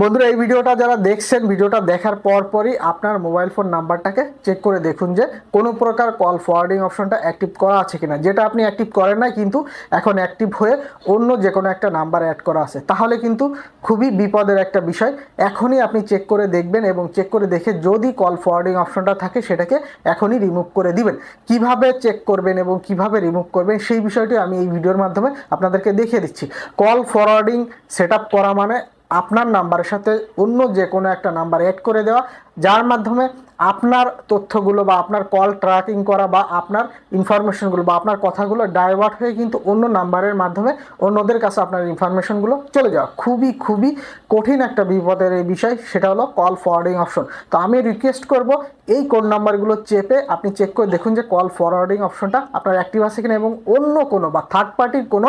বন্ধুরা, এই ভিডিওটা যারা দেখছেন, ভিডিওটা দেখার পর পরই আপনার মোবাইল ফোন নাম্বারটাকে চেক করে দেখুন যে কোনো প্রকার কল ফরওয়ার্ডিং অপশনটা অ্যাক্টিভ করা আছে কিনা। যেটা আপনি অ্যাক্টিভ করেন না কিন্তু এখন অ্যাক্টিভ হয়ে অন্য যে কোনো একটা নাম্বার অ্যাড করা আছে। তাহলে কিন্তু খুবই বিপদের একটা বিষয়। এখনই আপনি চেক করে দেখবেন এবং চেক করে দেখে যদি কল ফরওয়ার্ডিং অপশনটা থাকে, সেটাকে এখনই রিমুভ করে দিবেন। কীভাবে চেক করবেন এবং কীভাবে রিমুভ করবেন, সেই বিষয়টি আমি এই ভিডিওর মাধ্যমে আপনাদেরকে দেখিয়ে দিচ্ছি। কল ফরওয়ার্ডিং সেট করা মানে আপনার নাম্বারের সাথে অন্য যে কোনো একটা নাম্বার অ্যাড করে দেওয়া যার মাধ্যমে আপনার তথ্যগুলো বা আপনার কল ট্র্যাকিং করা বা আপনার ইনফরমেশনগুলো বা আপনার কথাগুলো ডাইভার্ট হয়ে কিন্তু অন্য নাম্বারের মাধ্যমে অন্যদের কাছে আপনার ইনফরমেশনগুলো চলে যাওয়া। খুবই খুবই কঠিন একটা বিপদের এই বিষয়, সেটা হলো কল ফরওয়ার্ডিং অপশন তো আমি রিকোয়েস্ট করব এই কোড নাম্বারগুলো চেপে আপনি চেক করে দেখুন যে কল ফরওয়ার্ডিং অপশনটা আপনার অ্যাক্টিভ আছে কিনা এবং অন্য কোনো বা থার্ড পার্টির কোনো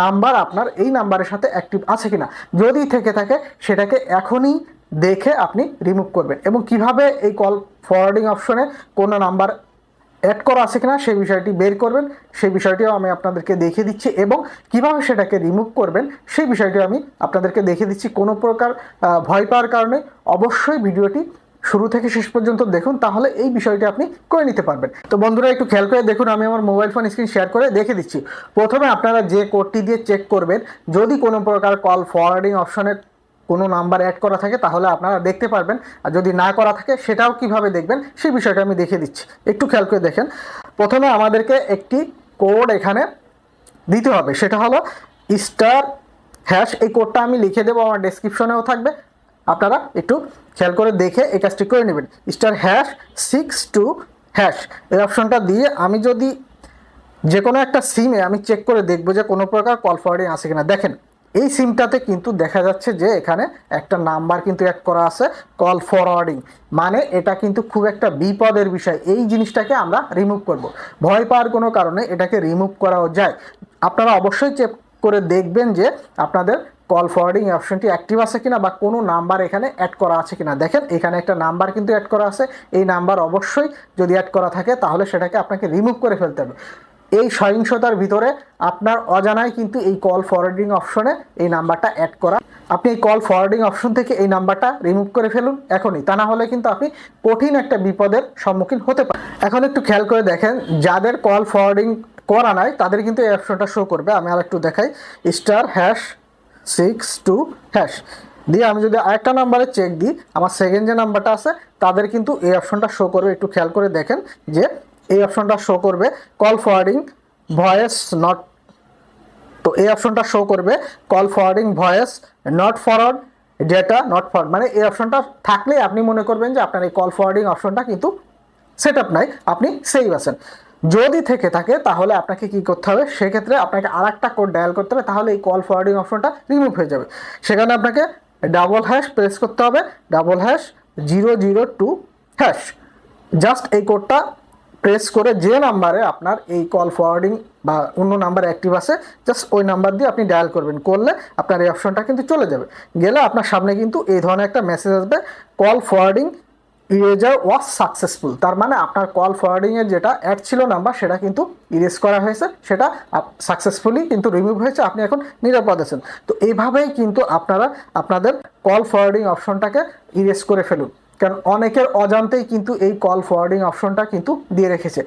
নাম্বার আপনার এই নাম্বারের সাথে অ্যাক্টিভ আছে কিনা। যদি থেকে থাকে, সেটাকে এখনই দেখে আপনি রিমুভ করবেন। এবং কীভাবে এই কল ফরওয়ার্ডিং অপশনে কোনো নাম্বার অ্যাড করা আছে কিনা সেই বিষয়টি বের করবেন, সেই বিষয়টিও আমি আপনাদেরকে দেখিয়ে দিচ্ছি এবং কীভাবে সেটাকে রিমুভ করবেন সেই বিষয়টি আমি আপনাদেরকে দেখিয়ে দিচ্ছি। কোনো প্রকার ভয় পাওয়ার কারণে অবশ্যই ভিডিওটি শুরু থেকে শেষ পর্যন্ত দেখুন, তাহলে এই বিষয়টি আপনি করে নিতে পারবেন। তো বন্ধুরা, একটু খেয়াল করে দেখুন, আমি আমার মোবাইল ফোন স্ক্রিন শেয়ার করে দেখে দিচ্ছি। প্রথমে আপনারা যে কোডটি দিয়ে চেক করবেন, যদি কোনো প্রকার কল ফরওয়ার্ডিং অপশনে কোনো নাম্বার অ্যাড করা থাকে, তাহলে আপনারা দেখতে পারবেন। আর যদি না করা থাকে, সেটাও কীভাবে দেখবেন, সেই বিষয়টা আমি দেখিয়ে দিচ্ছি। একটু খেয়াল করে দেখেন। প্রথমে আমাদেরকে একটি কোড এখানে দিতে হবে। সেটা হলো স্টার হ্যাশ এই কোডটা আমি লিখে দেবো, আমার ডেসক্রিপশনেও থাকবে। আপনারা একটু খেয়াল করে দেখে এই কাজটি করে নেবেন। Star hash six two hash এই অপশনটা দিয়ে আমি যদি যে কোনো একটা সিমে আমি চেক করে দেখব যে কোনো প্রকার কল ফরওয়ার্ডিং আছে কিনা। দেখেন এই সিমটাতে কিন্তু দেখা যাচ্ছে যে এখানে একটা নাম্বার কিন্তু অ্যাড করা আছে কল ফরওয়ার্ডিং মানে এটা কিন্তু খুব একটা বিপদের বিষয়। এই জিনিসটাকে আমরা রিমুভ করব। ভয় পাওয়ার কোনো কারণে এটাকে রিমুভ করাও যায়। আপনারা অবশ্যই চেক করে দেখবেন যে আপনাদের কল ফরওয়ার্ডিং অপশনটি অ্যাক্টিভ আছে কিনা বা কোনো নাম্বার এখানে অ্যাড করা আছে কিনা। দেখেন, এখানে একটা নাম্বার কিন্তু অ্যাড করা আছে। এই নাম্বার অবশ্যই যদি অ্যাড করা থাকে, তাহলে সেটাকে আপনাকে রিমুভ করে ফেলতে হবে। এই সহিংসতার ভিতরে আপনার অজানায় কিন্তু এই কল ফরওয়ার্ডিং অপশনে এই নাম্বারটা অ্যাড করা। আপনি এই কল ফরওয়ার্ডিং অপশন থেকে এই নাম্বারটা রিমুভ করে ফেলুন এখনই। তা না হলে কিন্তু আপনি কঠিন একটা বিপদের সম্মুখীন হতে পারেন। এখন একটু খেয়াল করে দেখেন, যাদের কল ফরওয়ার্ডিং করা নাই, তাদের কিন্তু এই অপশনটা শো করবে। আমি আর একটু দেখাই। Star hash six two hash দিয়ে আমি যদি আরেকটা নাম্বারে চেক দিই, আমার সেকেন্ড যে নাম্বারটা আছে, তাদের কিন্তু এই অপশনটা শো করবে। একটু খেয়াল করে দেখেন যে এই অপশনটা শো করবে। কল ফরওয়ার্ডিং ভয়েস নট তো এই অপশনটা শো করবে। Call forwarding voice not forward data not forward মানে এই অপশনটা থাকলেই আপনি মনে করবেন যে আপনার এই কল ফরওয়ার্ডিং অপশনটা কিন্তু সেট আপ নাই, আপনি সেভ আছেন। যদি থেকে থাকে, তাহলে আপনাকে কি করতে হবে? সেক্ষেত্রে আপনাকে আর একটা কোড ডায়াল করতে হবে, তাহলে এই কল ফরওয়ার্ডিং অপশনটা রিমুভ হয়ে যাবে। সেখানে আপনাকে ডাবল হ্যাশ প্রেস করতে হবে double hash zero zero two hash just এই কোডটা প্রেস করে যে নাম্বারে আপনার এই কল ফরওয়ার্ডিং বা অন্য নাম্বার অ্যাক্টিভ আছে জাস্ট ওই নাম্বার দিয়ে আপনি ডায়াল করবেন। করলে আপনার এই অপশনটা কিন্তু চলে যাবে। গেলে আপনার সামনে কিন্তু এই ধরনের একটা মেসেজ আসবে call forwarding erasure was successful তার মানে আপনার কল ফরওয়ার্ডিংয়ের যেটা অ্যাড ছিল নাম্বার সেটা কিন্তু ইরেজ করা হয়েছে, সেটা সাকসেসফুলি কিন্তু রিমুভ হয়েছে, আপনি এখন নিরাপদ আছেন। তো এইভাবেই কিন্তু আপনারা আপনাদের কল ফরওয়ার্ডিং অপশনটাকে ইরেজ করে ফেলুন। কারণ অনেকের অজান্তেই কিন্তু এই কল ফরওয়ার্ডিং অপশনটা কিন্তু দিয়ে রেখেছে।